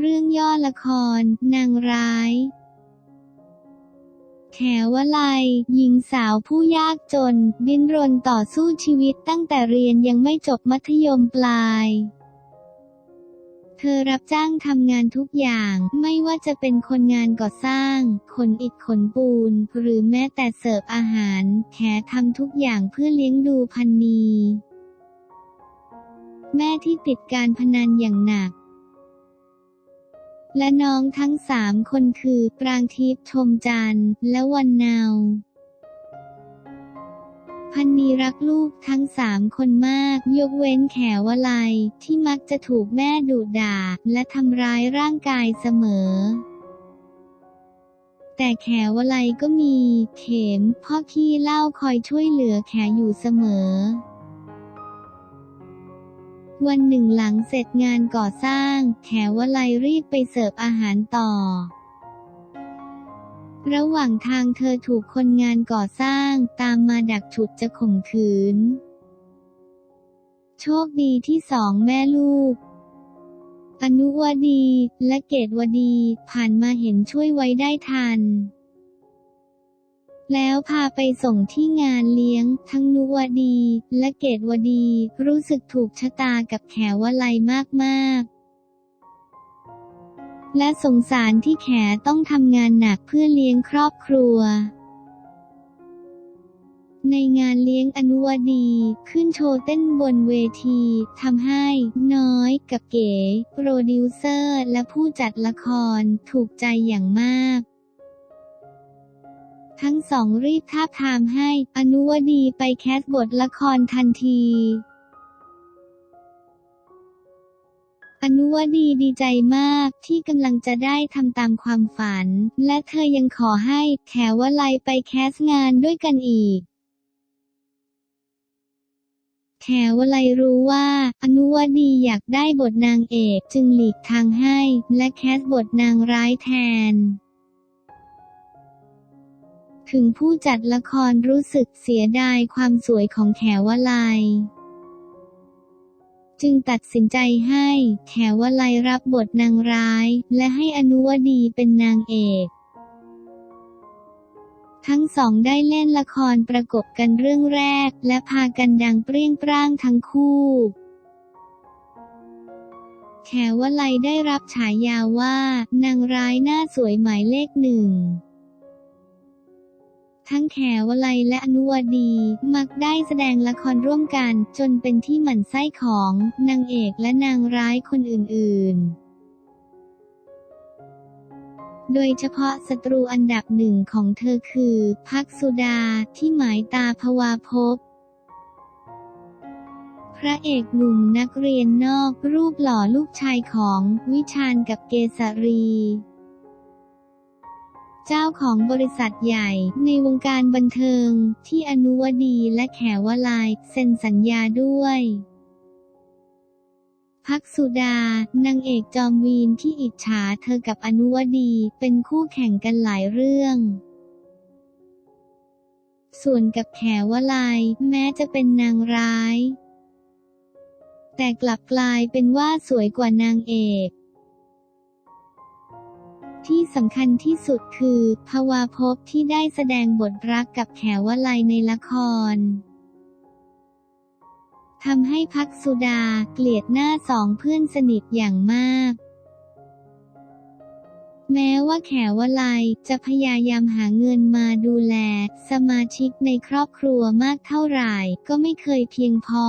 เรื่องย่อละคร นางร้าย แขวลัย หญิงสาวผู้ยากจน ดิ้นรนต่อสู้ชีวิตตั้งแต่เรียนยังไม่จบมัธยมปลาย เธอรับจ้างทำงานทุกอย่าง ไม่ว่าจะเป็นคนงานก่อสร้างขนอิฐขนปูน หรือแม้แต่เสิร์ฟอาหาร แขทำทุกอย่างเพื่อเลี้ยงดูพันนี แม่ที่ติดการพนันอย่างหนัก และน้องทั้งสามคนคือ ปรางทิพย์ชมจันทร์และวันนาวพันนีรักลูกทั้งสามคนมาก ยกเว้นแขวลัย ที่มักจะถูกแม่ดุด่า และทำร้ายร่างกายเสมอ แต่แขวลัยก็มี เข็มพ่อขี้เล้าคอยช่วยเหลือแขอยู่เสมอ วันหนึ่งหลังเสร็จงานก่อสร้าง แขวลัยรีบไปเสิร์ฟอาหารต่อ ระหว่างทางเธอถูกคนงานก่อสร้าง ตามมาดักฉุดจะข่มขืน โชคดีที่สองแม่ลูก อนุวดี และเกตวดี ผ่านมาเห็นช่วยไว้ได้ทัน แล้วพาไปส่งที่งานเลี้ยง ทั้งนุวดี และเกตวดี รู้สึกถูกชะตากับแขวลัยมากๆ และสงสารที่แขต้องทำงานหนักเพื่อเลี้ยงครอบครัว ในงานเลี้ยงอนุวดี ขึ้นโชว์เต้นบนเวทีทำให้ น้อย กับเก๋ โปรดิวเซอร์ และผู้จัดละครถูกใจอย่างมาก ทั้งสองรีบทาบทามให้ อนุวดีไปแคสบทละครทันที อนุวดีดีใจมากที่กำลังจะได้ทำตามความฝัน และเธอยังขอให้แขวลัยไปแคสงานด้วยกันอีกแขวลัยรู้ว่า อนุวดีอยากได้บทนางเอกจึงหลีกทางให้ และแคสบทนางร้ายแทน ถึงผู้จัดละครรู้สึกเสียดายความสวยของแขวลัย จึงตัดสินใจให้แขวลัยรับบทนางร้าย และให้อนุวดีเป็นนางเอกทั้งสองได้เล่นละครประกบกันเรื่องแรก และพากันดังเปรี้ยงปร้างทั้งคู่ แขวลัยได้รับฉายาว่า นางร้ายหน้าสวยหมายเลขหนึ่ง ทั้งแขวลัยและอนุวดี มักได้แสดงละครร่วมกัน จนเป็นที่หมั่นไส้ของนางเอกและนางร้ายคนอื่น ๆโดยเฉพาะศัตรูอันดับหนึ่งของเธอคือ พักสุดาที่หมายตาภวาภพพระเอกหนุ่มนักเรียนนอกรูปหล่อลูกชายของวิชาญกับเกษรี เจ้าของบริษัทใหญ่ในวงการบันเทิง ที่อนุวดีและแขวลาย เซ็นสัญญาด้วยพักสุดา นางเอกจอมวีนที่อิจฉาเธอกับอนุวดี เป็นคู่แข่งกันหลายเรื่อง ส่วนกับแขวลายแม้จะเป็นนางร้าย แต่กลับกลายเป็นว่าสวยกว่านางเอก ที่สำคัญที่สุดคือภาวาภพที่ได้แสดงบทรักกับแขวลัยในละครทำให้พักสุดาเกลียดหน้าสองเพื่อนสนิทอย่างมาก แม้ว่าแขวลัยจะพยายามหาเงินมาดูแล สมาชิกในครอบครัวมากเท่าไหร่ก็ไม่เคยเพียงพอ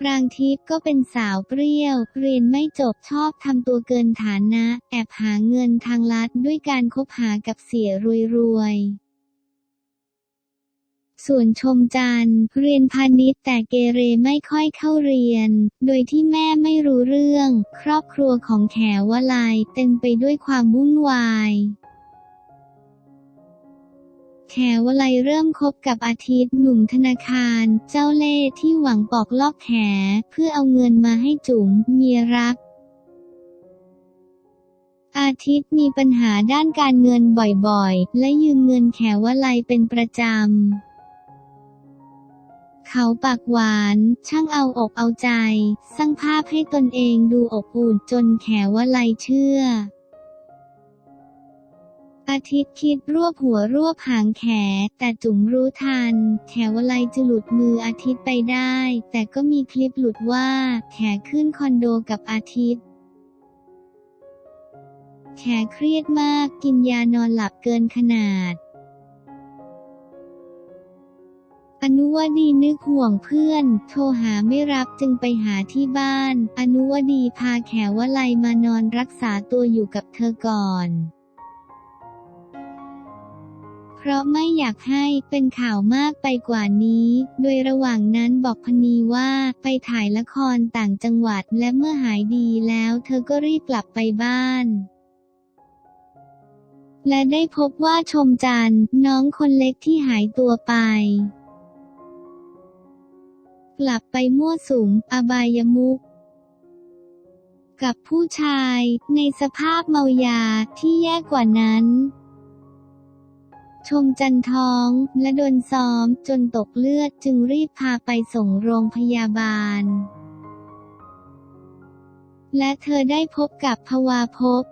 ปรางทิพย์ก็เป็นสาวเปรี้ยว เรียนไม่จบชอบทำตัวเกินฐานะ แอบหาเงินทางลัดด้วยการคบหากับเสียรวยๆส่วนชมจันทร์เรียนพาณิชย์แต่เกเรไม่ค่อยเข้าเรียน โดยที่แม่ไม่รู้เรื่อง ครอบครัวของแขวลายเต็มไปด้วยความวุ่นวาย แขวลัยเริ่มคบกับอาทิตย์หนุ่มธนาคาร เจ้าเล่ห์ที่หวังปอกลอกแขเพื่อเอาเงินมาให้จุ๋มเมียรัก อาทิตย์มีปัญหาด้านการเงินบ่อยๆ และยืมเงินแขวลัยเป็นประจำเขาปากหวาน ช่างเอาอกเอาใจ สร้างภาพให้ตนเองดูอบอุ่นจนแขวไลเชื่อ อาทิตย์คิดรวบหัวรวบหางแข แต่จุ๋มรู้ทัน แขวไลจะหลุดมืออาทิตย์ไปได้ แต่ก็มีคลิปหลุดว่า แขขึ้นคอนโดกับอาทิตย์แขเครียดมากกินยานอนหลับเกินขนาด อนุวดีนึกห่วงเพื่อน โทรหาไม่รับจึงไปหาที่บ้าน อนุวดีพาแขวไลมานอนรักษาตัวอยู่กับเธอก่อน เพราะไม่อยากให้เป็นข่าวมากไปกว่านี้ โดยระหว่างนั้นบอกพนีว่าไปถ่ายละครต่างจังหวัดและเมื่อหายดีแล้วเธอก็รีบกลับไปบ้านและได้พบว่าชมจันทร์น้องคนเล็กที่หายตัวไป กลับไปมั่วสุมอบายมุก กับผู้ชายในสภาพเมายาที่แย่กว่านั้น ชมจันท้อง และโดนซ้อม จนตกเลือดจึงรีบพาไปส่งโรงพยาบาล และเธอได้พบกับภวาภพ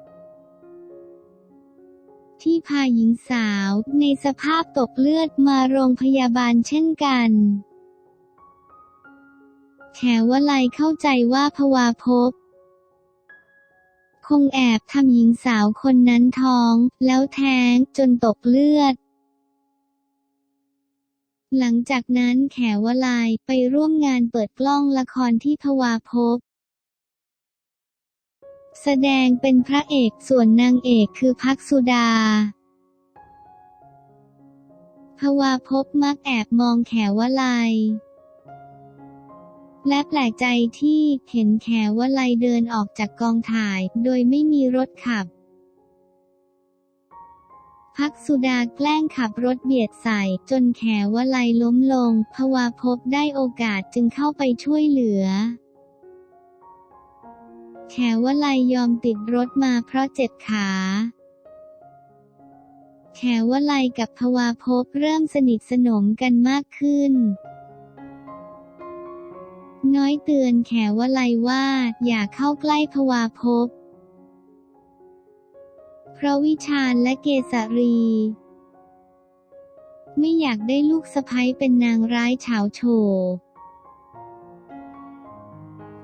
ที่พาหญิงสาว ในสภาพตกเลือดมาโรงพยาบาลเช่นกันแขวไลเข้าใจว่าภวาภพคงแอบทำหญิงสาวคนนั้นท้อง แล้วแท้งจนตกเลือด หลังจากนั้นแขวไลไปร่วมงานเปิดกล้องละครที่ภวาภพแสดงเป็นพระเอกส่วนนางเอกคือพักสุดาภวาภพมักแอบมองแขวไลและแปลกใจที่เห็นแขวไลเดินออกจากกองถ่าย โดยไม่มีรถขับ พักสุดาแกล้งขับรถเบียดใส่ จนแขวไลล้มลง ภวาภพได้โอกาสจึงเข้าไปช่วยเหลือ แขวไลยอมติดรถมาเพราะเจ็บขาแขวไลกับภวาภพเริ่มสนิทสนมกันมากขึ้น น้อยเตือนแขวไลว่าอย่าเข้าใกล้ภวาภพ เพราะวิชาญและเกษรี ไม่อยากได้ลูกสะใภ้เป็นนางร้ายเฉาโฉ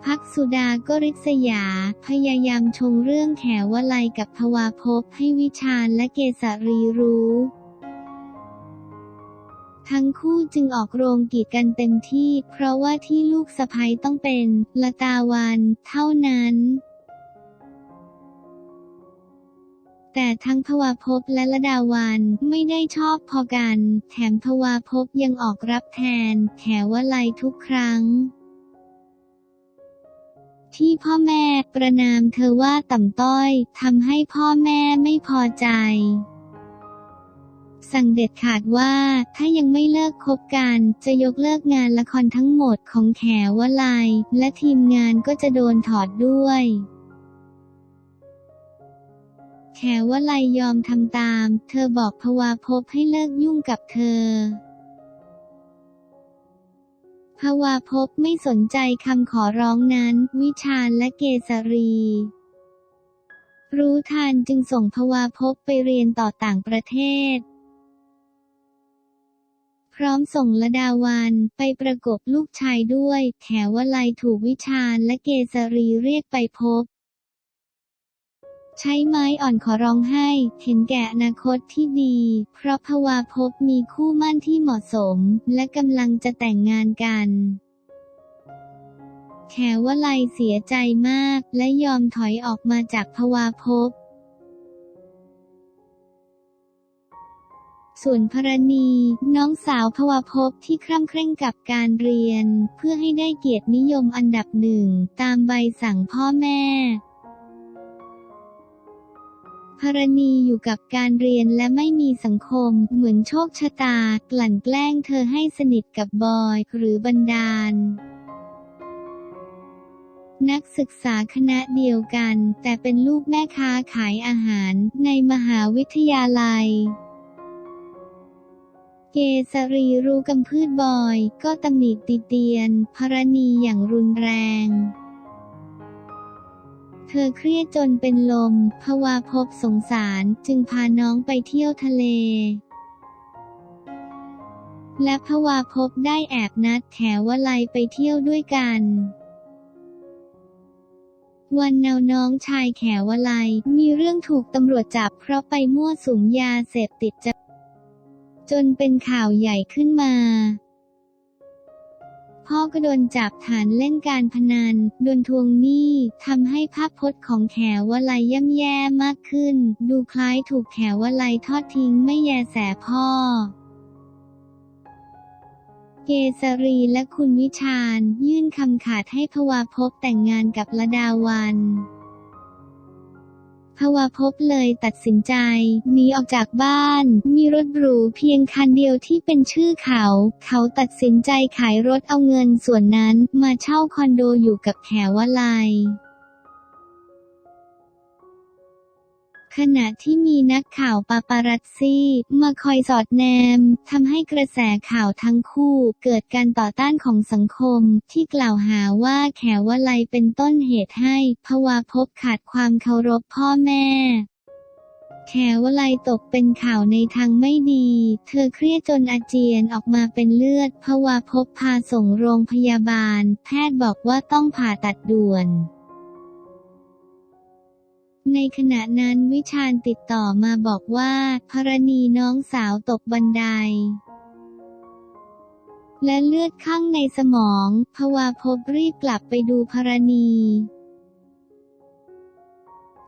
พักสุดาก็ริษยา พยายามชงเรื่องแขวไลกับภวาภพให้วิชาญและเกษรีรู้ ทั้งคู่จึงออกโรงกีดกันเต็มที่ เพราะว่าที่ลูกสะใภ้ต้องเป็นละตาวัน เท่านั้น แต่ทั้งภวาภพและละดาวันไม่ได้ชอบพอกัน แถมภวาภพยังออกรับแทนแขวไลทุกครั้ง ที่พ่อแม่ประนามเธอว่าต่ำต้อยทำให้พ่อแม่ไม่พอใจ สั่งเด็ดขาดว่าถ้ายังไม่เลิกคบกันจะยกเลิกงานละครทั้งหมดของแขวไลและทีมงานก็จะโดนถอดด้วย แขวไลยอมทำตาม เธอบอกภวาภพให้เลิกยุ่งกับเธอภวาภพไม่สนใจคำขอร้องนั้น วิชาญและเกษรี รู้ทันจึงส่งภวาภพไปเรียนต่อต่างประเทศ พร้อมส่งละดาวันไปประกบลูกชายด้วยแขวไลถูกวิชาญและเกษรีเรียกไปพบ ใช้ไม้อ่อนขอร้องให้ เห็นแก่อนาคตที่ดี เพราะภวาภพมีคู่มั่นที่เหมาะสม และกำลังจะแต่งงานกันแขวไลเสียใจมาก และยอมถอยออกมาจากภวาภพ ส่วนพรณี น้องสาวภวาภพที่คร่ำเคร่งกับการเรียน เพื่อให้ได้เกียรตินิยมอันดับหนึ่ง ตามใบสั่งพ่อแม่ พรณีอยู่กับการเรียนและไม่มีสังคม เหมือนโชคชะตา กลั่นแกล้งเธอให้สนิทกับบอย หรือบันดาล นักศึกษาคณะเดียวกัน แต่เป็นลูกแม่ค้าขายอาหารในมหาวิทยาลัยเกสรีรู้กำพืชบอย ก็ตำหนิติเตียนพรณีอย่างรุนแรง เธอเครียดจนเป็นลม ภวาพบสงสารจึงพาน้องไปเที่ยวทะเล และภวาพบได้แอบนัดแขวไลไปเที่ยวด้วยกันวันเนาน้องชายแขวไลมีเรื่องถูกตำรวจจับเพราะไปมั่วสุมยาเสพติดจจนเป็นข่าวใหญ่ขึ้นมา พ่อก็โดนจับฐานเล่นการพนัน โดนทวงหนี้ทำให้ภาพพจน์ของแขวะลย่ำแย่มากขึ้น ดูคล้ายถูกแขวะลทอดทิ้งไม่แยแสพ่อเกษรีและคุณวิชาญ ยื่นคำขาดให้พวาพบแต่งงานกับละดาวัน ภวาพบเลยตัดสินใจหนีออกจากบ้าน มีรถหรูเพียงคันเดียวที่เป็นชื่อเขา เขาตัดสินใจขายรถเอาเงินส่วนนั้นมาเช่าคอนโดอยู่กับแขวไลย ขณะที่มีนักข่าวปาปารัสซี่ มาคอยสอดแนมทำให้กระแสข่าวทั้งคู่เกิดการต่อต้านของสังคม ที่กล่าวหาว่าแขวไลเป็นต้นเหตุให้ภวาพบขาดความเคารพพ่อแม่แขวไลตกเป็นข่าวในทางไม่ดี เธอเครียดจนอาเจียนออกมาเป็นเลือดภวาพบพาส่งโรงพยาบาล แพทย์บอกว่าต้องผ่าตัดด่วน ในขณะนั้นวิชาญติดต่อมาบอกว่าพรณีน้องสาวตกบันได และเลือดข้างในสมองภวาพบรีบกลับไปดูพรณี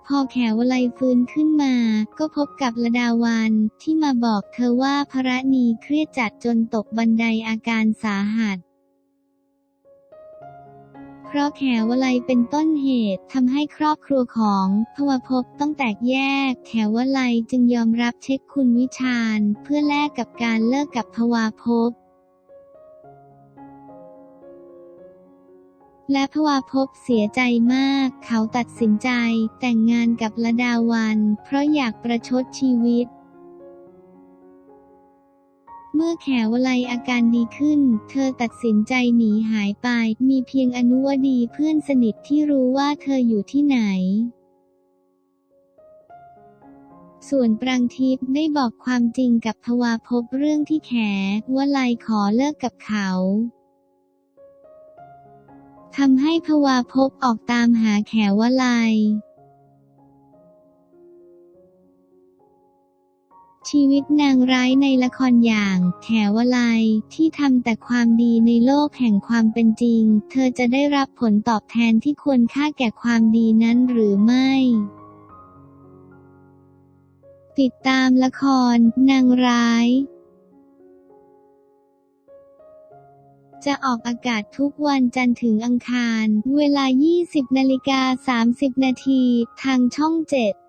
พอแขวไลฟื้นขึ้นมา ก็พบกับระดาวันที่มาบอกเธอว่าพระนีเครียดจัดจนตกบันไดอาการสาหัส เพราะแขวไลเป็นต้นเหตุทำให้ครอบครัวของพวภพต้องแตกแยก แขวไลจึงยอมรับเช็คคุณวิชาญ เพื่อแลกกับการเลิกกับพวาภพและพวาภพเสียใจมาก เขาตัดสินใจแต่งงานกับละดาวัน เพราะอยากประชดชีวิต เมื่อแขวไลอาการดีขึ้น เธอตัดสินใจหนีหายไป มีเพียงอนุวดีเพื่อนสนิทที่รู้ว่าเธออยู่ที่ไหน ส่วนปรางทิพย์ได้บอกความจริงกับพวาพบเรื่องที่แขวไลขอเลิกกับเขาทำให้พวาพบออกตามหาแขวไล ชีวิตนางร้ายในละครอย่างแขวไลที่ทำแต่ความดีในโลกแห่งความเป็นจริง เธอจะได้รับผลตอบแทนที่ควรค่าแก่ความดีนั้นหรือไม่ ติดตามละคร นางร้าย จะออกอากาศทุกวันจันทร์ถึงอังคาร เวลา 20นาฬิกา30 นาที ทางช่อง 7